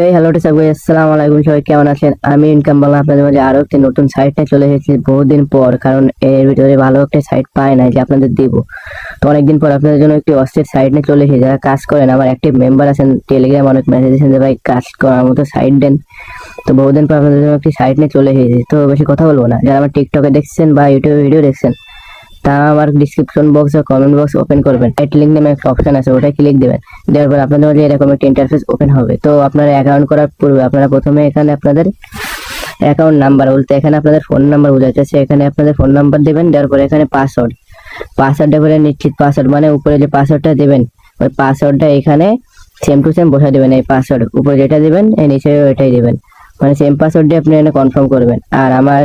তো হ্যালো সবাই আসসালামু আলাইকুম সবাই কেমন আছেন? আমি ইনকাম বাংলা আপনাদের মাঝে আরও একটি নতুন সাইট নিয়ে চলে এসেছি বহুদিন পর, কারণ এর ভিতরে ভালো একটা সাইট পাই না যে আপনাদের দিব। তো অনেকদিন পর আপনাদের জন্য একটি অস্থির সাইট নিয়ে চলে এসেছি। যারা কাজ করেন, আমার অ্যাক্টিভ মেম্বার আছেন টেলিগ্রাম অনেক মেসেজ এসেছেন যে ভাই, কাজ করার মতো সাইট দেন। তো বহুদিন পর আপনাদের জন্য একটি সাইট নিয়ে চলে এসেছি। তো বেশি কথা বলব না। যারা আমার টিকটকে দেখছেন বা ইউটিউবে ভিডিও দেখছেন তা আমার ডিসক্রিপশন বক্স বা কমেন্ট বক্স ওপেন করবেন। এট লিঙ্ক নামে একটা অপশন আছে ওটা ক্লিক দিবেন। দেওয়ার পর আপনাদের এরকম একটা ইন্টারফেস ওপেন হবে। তো আপনারা অ্যাকাউন্ট করার পূর্বে আপনারা প্রথমে এখানে আপনাদের অ্যাকাউন্ট নাম্বার বলতে, এখানে আপনাদের ফোন নাম্বার বোঝাচ্ছে এখানে আপনাদের ফোন নাম্বার দেবেন, দেওয়ার পরে এখানে পাসওয়ার্ড পাসওয়ার্ডটা করে নিশ্চিত পাসওয়ার্ড মানে উপরে যে পাসওয়ার্ডটা দিবেন, ওই পাসওয়ার্ডটা এখানে সেম টু সেম বসা দিবেন। এই পাসওয়ার্ড উপরে যেটা দেবেন, এই নিচে ওইটাই দেবেন। মানে সেম পাসওয়ার্ড দিয়ে আপনি এখানে কনফার্ম করবেন। আর আমার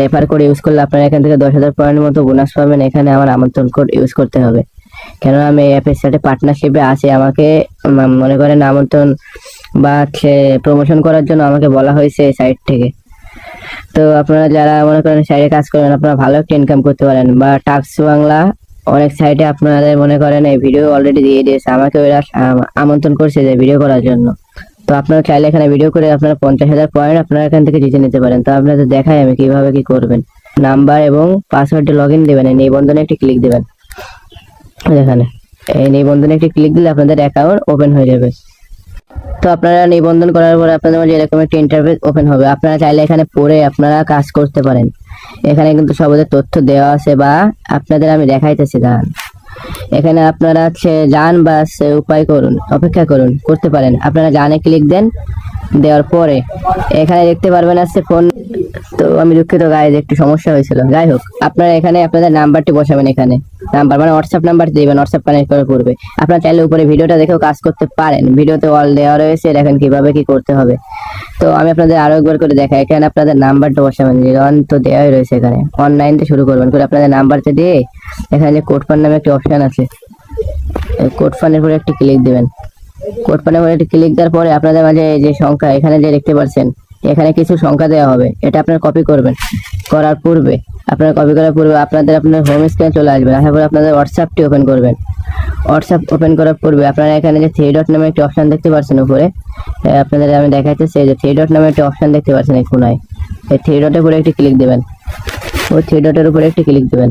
রেফার কোড ইউজ করলে আপনারা এখান থেকে দশ হাজার পয়েন্টের মতো বোনাস পাবেন। এখানে আমার আমন্ত্রণ কোড ইউজ করতে হবে। কেননা আমি এই অ্যাপের সাথে পার্টনারশিপে আছি। আমাকে মনে করেন আমন্ত্রণ বা প্রমোশন করার জন্য আমাকে বলা হয়েছে এই সাইট থেকে। তো আপনারা যারা মনে করেন সাইডে কাজ করেন, আপনারা ভালো একটা ইনকাম করতে পারেন। বা টাক্স বাংলা অনেক সাইটে আপনাদের মনে করেন এই ভিডিও অলরেডি দিয়ে দিয়েছে। আমাকে ওরা আমন্ত্রণ করছে যে ভিডিও করার জন্য। তো আপনারা চাইলে এখানে ভিডিও করে আপনারা পঞ্চাশ হাজার পয়েন্ট আপনারা এখান থেকে জিতে নিতে পারেন। তো আপনাদের দেখাই আমি কীভাবে কি করবেন। নাম্বার এবং পাসওয়ার্ডে লগ ইন দেবেন এই নিবন্ধনে একটি ক্লিক দেবেন। এখানে। এই নিবন্ধনে একটি ক্লিক দিলে আপনাদের অ্যাকাউন্ট ওপেন হয়ে যাবে। তো আপনারা নিবন্ধন করার পরে আপনাদের মাঝে এরকম একটা ইন্টারফেস ওপেন হবে। আপনারা চাইলে এখানে পড়ে আপনারা কাজ করতে পারেন। এখানে কিন্তু সবাদের তথ্য দেওয়া আছে বা আপনাদের আমি দেখাইতেছি, দাঁড়ান। এখানে আপনারা হচ্ছে যান বা উপায় করুন, অপেক্ষা করুন, করতে পারেন। আপনারা জানে ক্লিক দেন দেওয়ার পরে এখানে দেখতে পারবেন আছে ফোন। তো আমি দুঃখিত গায়ে একটু সমস্যা হয়েছিল। যাই হোক আপনারা এখানে আপনাদের নাম্বারটি বসাবেন এখানে। নাম্বার মানে হোয়াটসঅ্যাপ নাম্বার দিবেন হোয়াটসঅ্যাপ কানেক্ট করার পূর্বে আপনারা চাইলে উপরে ভিডিওটা দেখেও কাজ করতে পারেন। ভিডিওতে অল দেওয়া রয়েছে, দেখেন কীভাবে কি করতে হবে। তো আমি আপনাদের আরও একবার করে দেখাই, এখানে আপনাদের নাম্বারটা বসাবেন। ওয়ান তো দেওয়াই রয়েছে এখানে। অনলাইন থেকে শুরু করবেন, করে আপনাদের নাম্বারটা দিয়ে এখানে যে কোড ফান নামে একটি অপশন আছে, এই কোড ফানের উপরে একটি ক্লিক দিবেন। কোড একটি ক্লিক দেওয়ার পরে আপনাদের মাঝে যে সংখ্যা, এখানে যে দেখতে পাচ্ছেন, এখানে কিছু সংখ্যা দেওয়া হবে। এটা আপনার কপি করবেন। করার পূর্বে, আপনার কপি করার পূর্বে আপনাদের আপনার হোম স্ক্রিনে চলে আসবেন আসার পরে আপনাদের হোয়াটসঅ্যাপটি ওপেন করবেন। হোয়াটসঅ্যাপ ওপেন করার পূর্বে আপনারা এখানে যে থ্রি ডট নামে একটি অপশন দেখতে পাচ্ছেন উপরে আপনাদের আমি দেখাইতেছি এই যে থ্রি ডট নামে একটি অপশন দেখতে পাচ্ছেন এই কোনায়। এই থ্রি ডটের উপরে একটি ক্লিক দেবেন। ওই থ্রি ডটের উপরে একটি ক্লিক দেবেন।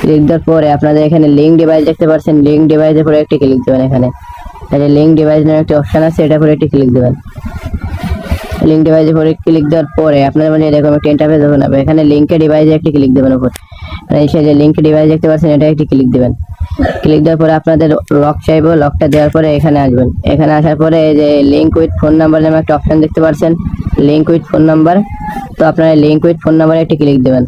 ক্লিক দেওয়ার পরে আপনাদের এখানে লিঙ্ক ডিভাইস দেখতে পাচ্ছেন। লিঙ্ক ডিভাইসের উপরে একটি ক্লিক দেবেন এখানে। এই লিঙ্ক ডিভাইস নামে একটি অপশন আছে, এটার উপরে একটি ক্লিক দেবেন। লিঙ্ক ডিভাইসে পরে ক্লিক দেওয়ার পরে আপনার মানে এরকম একটা ইন্টারফেস ওপেন হবে। এখানে লিঙ্কে ডিভাইসে একটি ক্লিক দেবেন উপর। মানে এসে যে লিঙ্ক ডিভাইস দেখতে পাচ্ছেন এটা একটি ক্লিক দেবেন। ক্লিক দেওয়ার পরে আপনাদের লক চাইব লকটা দেওয়ার পরে এখানে আসবেন। এখানে আসার পরে এই যে লিঙ্ক উইথ ফোন নাম্বার নামে একটা অপশন দেখতে পাচ্ছেন। লিঙ্ক উইথ ফোন নাম্বার তো আপনারা লিঙ্ক উইথ ফোন নাম্বারে একটি ক্লিক দেবেন।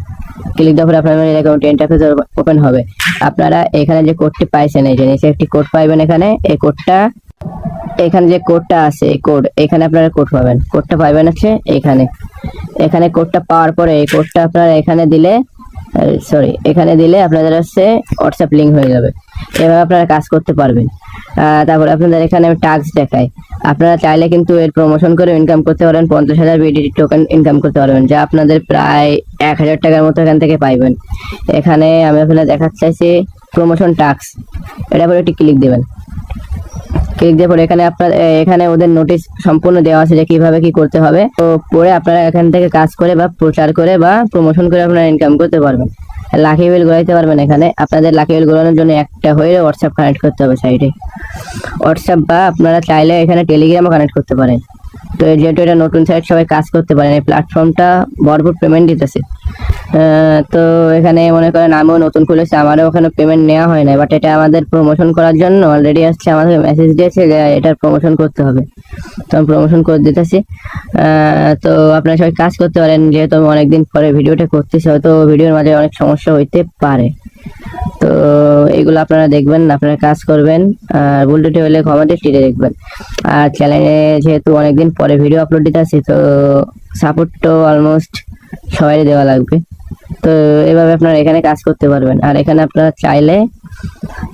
ক্লিক দেওয়ার পরে আপনার অ্যাকাউন্ট ইন্টারফেস ওপেন হবে। আপনারা এখানে যে কোডটি পাইছেন, এই যে নিচে একটি কোড পাইবেন এখানে, এই কোডটা এখানে যে কোডটা আছে, এই কোড এখানে আপনারা কোড পাবেন। কোডটা পাইবেন হচ্ছে এখানে। এখানে কোডটা পাওয়ার পরে এই কোডটা আপনারা এখানে দিলে সরি এখানে দিলে আপনাদের হচ্ছে হোয়াটসঅ্যাপ লিঙ্ক হয়ে যাবে। এভাবে আপনারা কাজ করতে পারবেন। তারপরে আপনাদের এখানে আমি টাস্ক দেখাই। আপনারা চাইলে কিন্তু এর প্রমোশন করে ইনকাম করতে পারেন, পঞ্চাশ হাজার বিডিটি টোকেন ইনকাম করতে পারবেন, যা আপনাদের প্রায় এক হাজার টাকার মতো এখান থেকে পাইবেন। এখানে আমি আপনাদের দেখাতে চাইছি প্রমোশন টাস্ক এটা পরে একটি ক্লিক দেবেন। ক্লিক দিয়ে পরে এখানে আপনার এখানে ওদের নোটিশ সম্পূর্ণ দেওয়া আছে যে কীভাবে কি করতে হবে। তো পরে আপনারা এখান থেকে কাজ করে বা প্রচার করে বা প্রমোশন করে আপনারা ইনকাম করতে পারবেন। লাকি বিল গোলাইতে পারবেন এখানে। আপনাদের লাকি বিল গোলানোর জন্য একটা হয়ে হোয়াটসঅ্যাপ কানেক্ট করতে হবে সাইডে হোয়াটসঅ্যাপ বা আপনারা চাইলে এখানে টেলিগ্রামও কানেক্ট করতে পারেন। তো যেহেতু এটা নতুন সাইট সবাই কাজ করতে পারেন। এই প্ল্যাটফর্মটা ভরপুর পেমেন্ট দিতেছে। তো এখানে মনে করেন আমিও নতুন খুলেছি, আমারও ওখানে পেমেন্ট নেওয়া হয় না বাট এটা আমাদের প্রমোশন করার জন্য অলরেডি আসছে, আমাদের মেসেজ দিয়েছে যে এটার প্রমোশন করতে হবে। তো আমি প্রমোশন করে দিতেছি। তো আপনারা সবাই কাজ করতে পারেন, যেহেতু আমি অনেকদিন পরে ভিডিওটা করতেছি, হয়তো ভিডিওর মাঝে অনেক সমস্যা হইতে পারে। তো এগুলো আপনারা দেখবেন, আপনারা কাজ করবেন, আর ভুল টুটি হলে ক্ষমা দৃষ্টিতে দেখবেন। আর চ্যানেলে যেহেতু অনেকদিন পরে ভিডিও আপলোড দিতে আসছি, তো সাপোর্ট তো অলমোস্ট সবাই দেওয়া লাগবে। তো এভাবে আপনারা এখানে কাজ করতে পারবেন। আর এখানে আপনারা চাইলে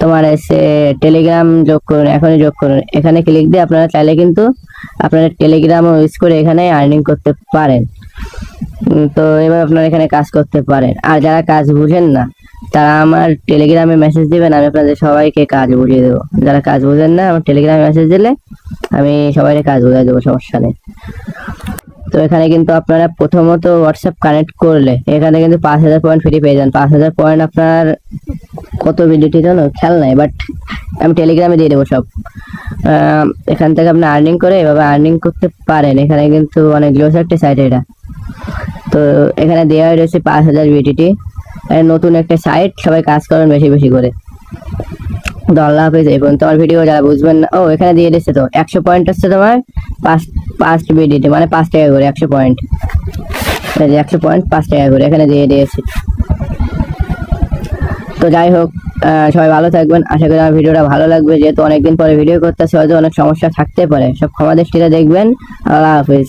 তোমার এসে টেলিগ্রাম যোগ করুন, এখনই যোগ করুন। এখানে ক্লিক দিয়ে আপনারা চাইলে কিন্তু আপনারা টেলিগ্রামও ইউজ করে এখানে আর্নিং করতে পারেন। তো এভাবে আপনারা এখানে কাজ করতে পারেন। আর যারা কাজ বুঝেন না, তারা আমার টেলিগ্রামে মেসেজ দিবেন, আমি আপনাদের সবাইকে কাজ বুঝিয়ে দেবো। যারা কাজ বুঝেন না, আমার টেলিগ্রামে মেসেজ দিলে আমি সবাইকে কাজ বুঝিয়ে দেবো, সমস্যা নেই। তো এখানে কিন্তু আপনারা প্রথমত হোয়াটসঅ্যাপ কানেক্ট করলে, এখানে কিন্তু পাঁচ হাজার পয়েন্ট ফ্রি পেয়ে যান। পাঁচ হাজার পয়েন্ট আপনার কত ভিডিওটি জানো? খেয়াল নাই বাট আমি টেলিগ্রামে দিয়ে দেবো সব। এখান থেকে আপনি আর্নিং করে এভাবে আর্নিং করতে পারেন। এখানে কিন্তু অনেক গ্লোস একটা সাইট এটা তো এখানে দেওয়া রয়েছে পাঁচ হাজার বিটিটি নতুন একটা সাইট সবাই কাজ করেন বেশি বেশি করে। তো আল্লাহ হাফিজ, এই পর্যন্ত আমার ভিডিও যারা বুঝবেন না ও, এখানে দিয়ে দিচ্ছে তো। একশো পয়েন্ট হচ্ছে তোমার। পাঁচ পাঁচ বিডিটি মানে পাঁচ টাকা করে, একশো পয়েন্ট একশো পয়েন্ট পাঁচ টাকা করে, এখানে দিয়ে দিয়েছি। তো যাই হোক সবাই ভালো থাকবেন। আশা করি আমার ভিডিওটা ভালো লাগবে, যেহেতু অনেকদিন পরে ভিডিও করতেছে, হয়তো অনেক সমস্যা থাকতে পারে। সব ক্ষমা দেখবেন। আল্লাহ হাফিজ।